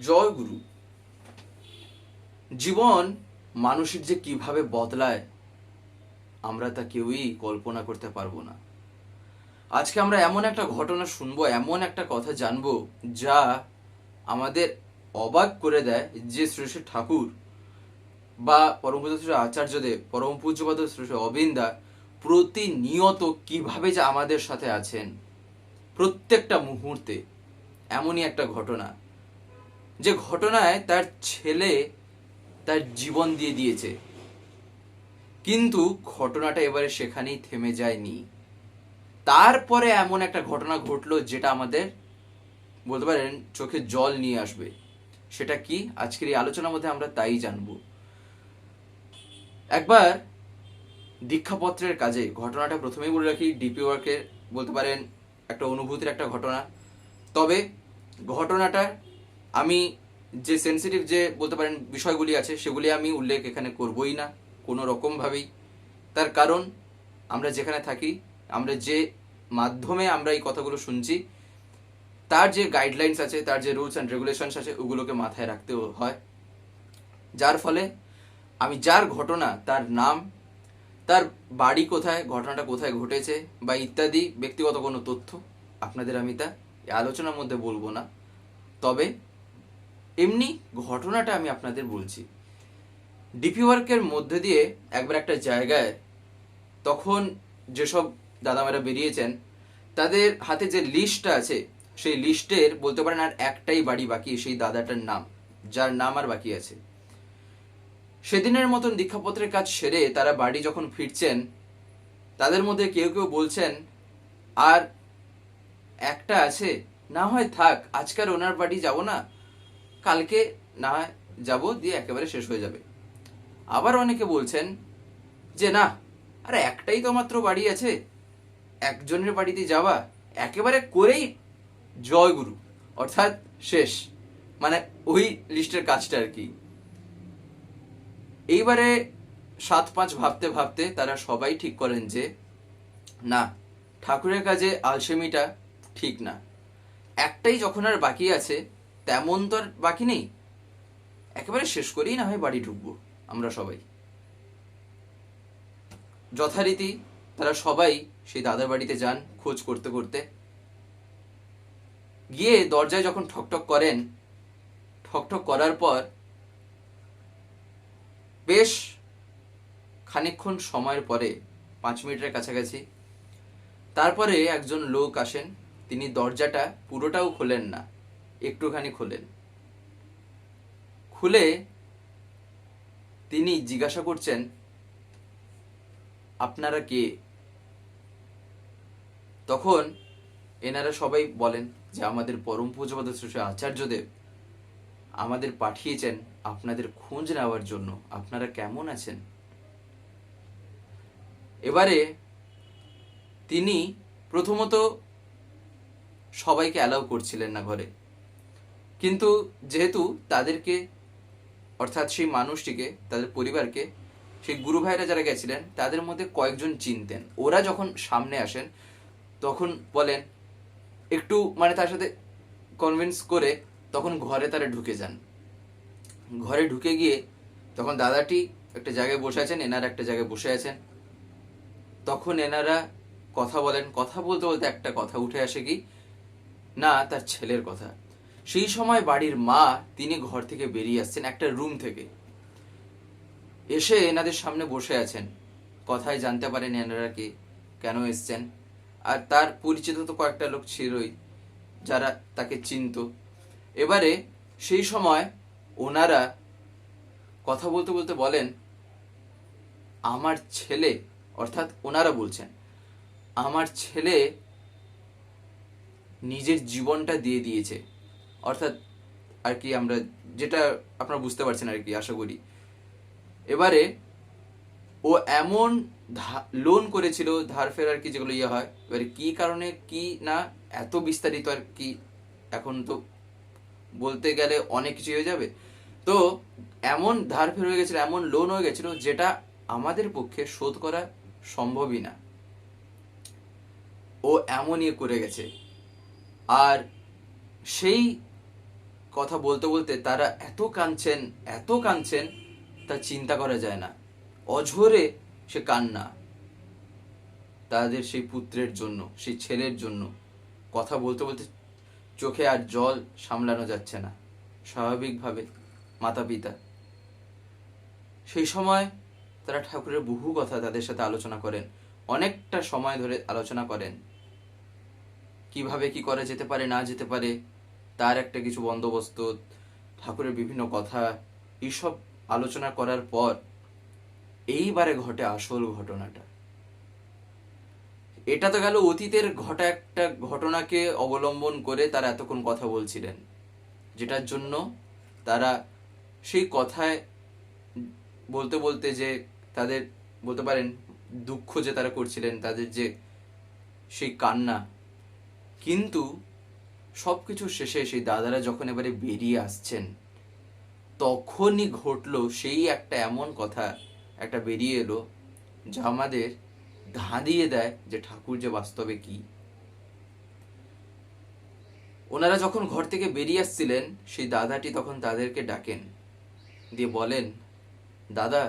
জয় গুরু জীবন মানুষের যে কীভাবে বদলায়, আমরা তা কেউই কল্পনা করতে পারব না। আজকে আমরা এমন একটা ঘটনা শুনব, এমন একটা কথা জানব, যা আমাদের অবাক করে দেয় যে শ্রী শ্রী ঠাকুর বা পরম পূজ্য শ্রী আচার্যদেব পরম পূজ্যপাদ শ্রী অবিন্দা প্রতিনিয়ত কীভাবে যে আমাদের সাথে আছেন প্রত্যেকটা মুহূর্তে, এমনই একটা ঘটনা। যে ঘটনায় তার ছেলে তার জীবন দিয়ে দিয়েছে। কিন্তু ঘটনাটা এবারে সেখানেই থেমে যায়নি। তারপরে এমন একটা ঘটনা ঘটলো যেটা আমাদের, বলতে পারেন, চোখে জল নিয়ে আসবে। সেটা কি? আজকের এই আলোচনার মধ্যে আমরা তাই জানব। একবার দীক্ষাপত্রের কাজে, ঘটনাটা প্রথমেই বলে রাখি ডিপি ওয়ার্কের বলতে পারেন, একটা অনুভূতির একটা ঘটনা। তবে ঘটনাটা আমি যে সেন্সিটিভ যে বলতে পারেন বিষয়গুলি আছে, সেগুলি আমি উল্লেখ এখানে করবই না, কোনো রকমভাবেই। তার কারণ, আমরা যেখানে থাকি, আমরা যে মাধ্যমে আমরা এই কথাগুলো শুনছি, তার যে গাইডলাইন্স আছে, তার যে রুলস অ্যান্ড রেগুলেশনস আছে, ওগুলোকে মাথায় রাখতে হয়। যার ফলে আমি যার ঘটনা, তার নাম, তার বাড়ি কোথায়, ঘটনাটা কোথায় ঘটেছে, বা ইত্যাদি ব্যক্তিগত কোনো তথ্য, আপনাদের আমি তা আলোচনার মধ্যে বলব না। তবে এমনি ঘটনাটা আমি আপনাদের বলছি। ডিপি ওয়ার্কের মধ্যে দিয়ে একবার একটা জায়গায় তখন যেসব দাদামারা বেরিয়েছেন, তাদের হাতে যে লিস্টটা আছে, সেই লিস্টের বলতে পারেন আর একটাই বাড়ি বাকি, সেই দাদাটার নাম, যার নাম আর বাকি আছে। সেদিনের মতন দীক্ষাপত্রের কাজ সেরে তারা বাড়ি যখন ফিরছেন, তাদের মধ্যে কেউ কেউ বলছেন, আর একটা আছে, না হয় থাক আজকাল ওনার বাড়ি যাব না কালকে না যাব দিয়ে একেবারে শেষ হয়ে যাবে। আবার অনেকে বলছেন যে, না, আরে একটাই তো মাত্র বাড়ি আছে। একজনের বাড়িতে যাওয়া একেবারে করেই জয়গুরু, অর্থাৎ শেষ। মানে ওই লিস্টের কাজটা আর কি। এইবারে সাত পাঁচ ভাবতে ভাবতে তারা সবাই ঠিক করেন যে, না, ঠাকুরের কাজে আলসেমিটা ঠিক না। একটাই যখন আর বাকি আছে তেমন তো আর বাকি নেই। একেবারে শেষ করেই না হয় বাড়ি ঢুকবো, আমরা সবাই। যথারীতি তারা সবাই সেই দাদার বাড়িতে যান খোঁজ করতে করতে। গিয়ে দরজায় যখন ঠকঠক করেন ঠকঠক করার পর বেশ খানিকক্ষণ সময়ের পরে, পাঁচ মিনিটের কাছাকাছি, তারপরে একজন লোক আসেন। তিনি দরজাটা পুরোটাও খোলেন না। একটুখানি খোলেন। খুলে তিনি জিজ্ঞাসা করছেন, আপনারা কে? তখন এনারা সবাই বলেন যে, আমাদের পরম পূজপাদ শ্রী আচার্যদেব আমাদের পাঠিয়েছেন আপনাদের খোঁজ নেওয়ার জন্য। আপনারা কেমন আছেন? এবারে তিনি প্রথমত সবাইকে অ্যালাউ করছিলেন না ঘরে। কিন্তু যেহেতু তাদেরকে, অর্থাৎ সেই মানুষটিকে, তাদের পরিবারকে, সেই গুরু ভাইরা যারা গেছিলেন, তাদের মধ্যে কয়েকজন চিনতেন। ওরা যখন সামনে আসেন, তখন বলেন, একটু মানে তার সাথে কনভিন্স করে তখন ঘরে তারা ঢুকে যান। ঘরে ঢুকে গিয়ে তখন দাদাটি একটা জায়গায় বসে আছেন, এনারা একটা জায়গায় বসে আছেন। তখন এনারা কথা বলেন। কথা বলতে বলতে একটা কথা উঠে আসে কি, না, তার ছেলের কথা। সেই সময় বাড়ির মা তিনি ঘর থেকে বেরিয়ে আসছেন একটা রুম থেকে। এসে এনাদের সামনে বসে আছেন। কথায় জানতে পারেন এনারা কি, কেন এসছেন। আর তার পরিচিত তো কয়েকটা লোক ছিলই, যারা তাকে চিনত। এবারে সেই সময় ওনারা কথা বলতে বলতে বলেন, আমার ছেলে, অর্থাৎ ওনারা বলছেন, আমার ছেলে নিজের জীবনটা দিয়ে দিয়েছে। অর্থাৎ আর কি আমরা যেটা আপনারা বুঝতে পারছেন আর কি, আশা করি। এবারে ও এমন লোন করেছিল ধার ফের আর কি যেগুলো ইয়ে হয়, এবারে কি কারণে, কি না, এত বিস্তারিত আর কি এখন তো বলতে গেলে অনেক কিছু হয়ে যাবে। তো এমন ধার ফের হয়ে গেছিল, এমন লোন হয়ে গেছিল যেটা আমাদের পক্ষে শোধ করা সম্ভবই না। ও এমন ইয়ে করে গেছে। আর সেই কথা বলতে বলতে তারা এত কাঁদছেন এত কাঁদছেন তা চিন্তা করা যায় না। অঝরে সে কান্না। তাদের সেই পুত্রের জন্য, সেই ছেলের জন্য কথা বলতে বলতে চোখে আর জল সামলানো যাচ্ছে না। স্বাভাবিকভাবে মাতা পিতা। সেই সময় তারা ঠাকুরের বহু কথা তাদের সাথে আলোচনা করেন। অনেকটা সময় ধরে আলোচনা করেন। কীভাবে কি করা যেতে পারে, না যেতে পারে তার একটা কিছু বন্দোবস্ত, ঠাকুরের বিভিন্ন কথা, এইসব আলোচনা করার পর এইবারে ঘটে আসল ঘটনাটা। এটা তো গেল অতীতের ঘটা একটা ঘটনাকে অবলম্বন করে তারা এতক্ষণ কথা বলছিলেন, যেটার জন্য তারা সেই কথায় বলতে বলতে যে তাদের বলতে পারেন দুঃখ যে তারা করছিলেন, তাদের যে সেই কান্না। কিন্তু সবকিছু শেষে সেই দাদারা যখন এবারে বেরিয়ে আসছেন, তখনই ঘটলো সেই একটা এমন কথা, একটা বেরিয়ে এলো, যা আমাদের ধাঁধিয়ে দেয় যে ঠাকুর যে বাস্তবে কি। ওনারা যখন ঘর থেকে বেরিয়ে আসছিলেন, সেই দাদাটি তখন তাদেরকে ডাকেন, দিয়ে বলেন, দাদা,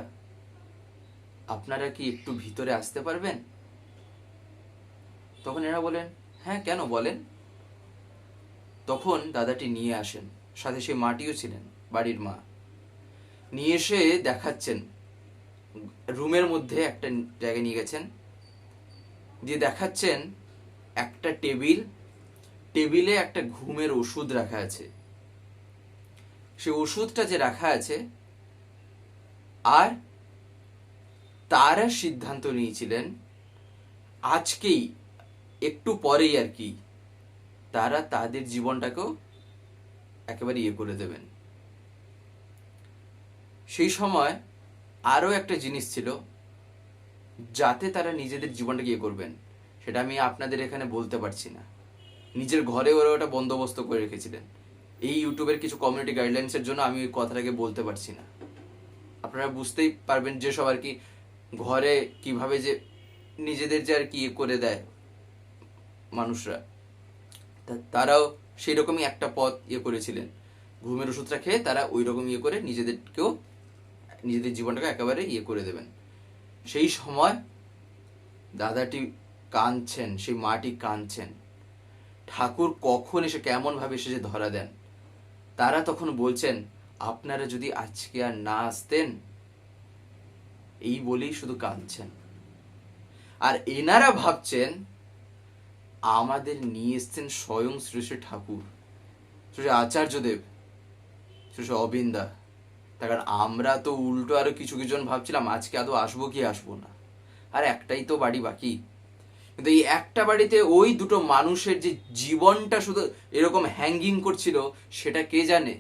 আপনারা কি একটু ভিতরে আসতে পারবেন? তখন এরা বলেন হ্যাঁ কেন? বলেন তখন দাদাটি নিয়ে আসেন। সাথে সে মাটিও ছিলেন, বাড়ির মা। নিয়ে এসে দেখাচ্ছেন। রুমের মধ্যে একটা জায়গায় নিয়ে গেছেন। দিয়ে দেখাচ্ছেন একটা টেবিল। টেবিলে একটা ঘুমের ওষুধ রাখা আছে। সে ওষুধটা যে রাখা আছে, আর তারা সিদ্ধান্ত নিয়েছিলেন, আজকেই, একটু পরেই আর কি। তারা তাদের জীবনটাকেও একেবারে ইয়ে করে দেবেন। সেই সময় আরও একটা জিনিস ছিল, যাতে তারা নিজেদের জীবনটাকে ইয়ে করবেন। সেটা আমি আপনাদের এখানে বলতে পারছি না। নিজের ঘরে ওরা ওটা বন্দোবস্ত করে রেখেছিলেন। এই ইউটিউবের কিছু কমিউনিটি গাইডলাইন্সের জন্য আমি ওই কথাটাকে বলতে পারছি না। আপনারা বুঝতেই পারবেন যে সব আর কি ঘরে কীভাবে যে নিজেদের যে আর কি ইয়ে করে দেয় মানুষরা। তারাও সেই রকমই একটা পথ ইয়ে করেছিলেন। ঘুমের ওষুধটা খেয়ে তারা ওই রকম ইয়ে করে নিজেদেরকেও, নিজেদের জীবনটাকে একেবারে ইয়ে করে দেবেন। সেই সময় দাদাটি কাঁদছেন, সেই মাটি কাঁদছেন। ঠাকুর কখন এসে কেমনভাবে এসে যে ধরা দেন, তারা তখন বলছেন, আপনারা যদি আজকে আর না আসতেন, এই বলেই শুধু কাঁদছেন। আর এনারা ভাবছেন আমাদের নিয়ে এসছেন স্বয়ং শ্রী শ্রী ঠাকুর। শ্রী আচার্যদেব, শ্রী শ্রী অবিন্দা। তার কারণ আমরা তো উল্টো আরও কিছু কিছুজন ভাবছিলাম, আজকে আদৌ আসব কি আসব না। আর একটাই তো বাড়ি বাকি। কিন্তু এই একটা বাড়িতে ওই দুটো মানুষের যে জীবনটা শুধু এরকম হ্যাঙ্গিং করছিল, সেটা কে জানে?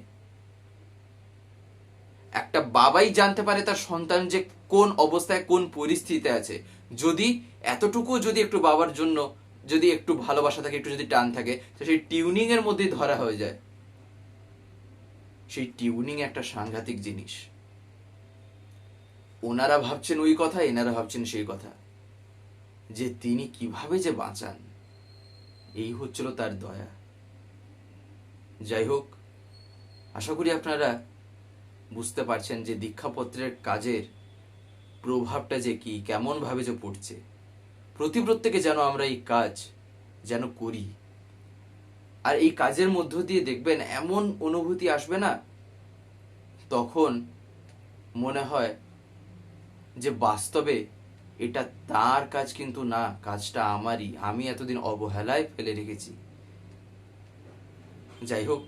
একটা বাবাই জানতে পারে তার সন্তান যে কোন অবস্থায় কোন পরিস্থিতিতে আছে। যদি এতটুকু যদি একটু বাবার জন্য যদি একটু ভালোবাসা থাকে, একটু যদি টান থাকে, তো সেই টিউনিং এর মধ্যেই ধরা হয়ে যায়। সেই টিউনিং একটা সাংঘাতিক জিনিস। ওনারা ভাবছেন ওই কথা, এনারা ভাবছেন সেই কথা। যে তিনি কীভাবে যে বাঁচান, এই হচ্ছিল তার দয়া। যাই হোক আশা করি আপনারা বুঝতে পারছেন যে দীক্ষাপত্রের কাজের প্রভাবটা যে কি কেমন ভাবে যে পড়ছে। প্রতি প্রত্যেকে যেন আমরা এই কাজ যেন করি। আর এই কাজের মধ্য দিয়ে দেখবেন এমন অনুভূতি আসবে না, তখন মনে হয় যে বাস্তবে এটা তার কাজ কিন্তু না, কাজটা আমারই। আমি এতদিন অবহেলায় ফেলে রেখেছি। যাই হোক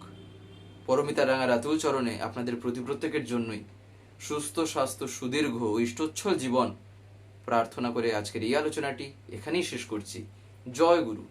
পরমিতা রাঙা রাতুল চরণে আপনাদের প্রতি প্রত্যেকের জন্যই সুস্থ, স্বাস্থ্য, সুদীর্ঘ ইষ্টচ্ছল জীবন প্রার্থনা করে আজকের এই আলোচনাটি এখানেই শেষ করছি। জয় গুরু।